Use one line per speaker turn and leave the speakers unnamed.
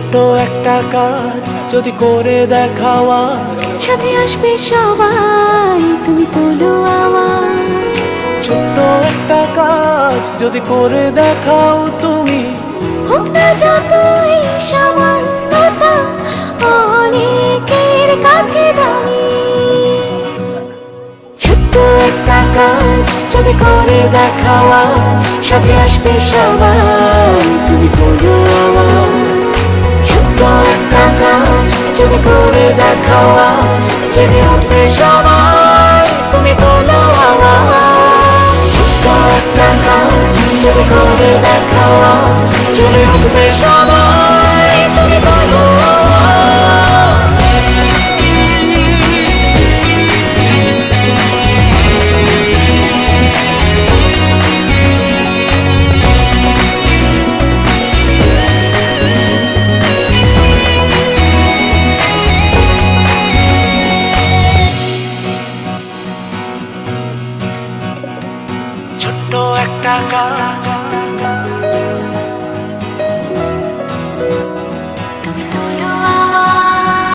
ছোট্ট একটা কাজ যদি করে দেখাওয়া
সাথে আসবে সবাই তুমি তোলো আওয়াজ
ছোট্ট একটা কাজ যদি করে দেখাও তুমি।
হোক না যতই অনেকের কাছে দামি।
ছোট্ট একটা কাজ যদি করে দেখাওয়া
সাথে আসবে সবাই।
দেখাওয়া জেনে উঠবে সবাই তুমি বলো যদি করে দেখাওয়া জেনে উঠবে সবাই একটা কাজ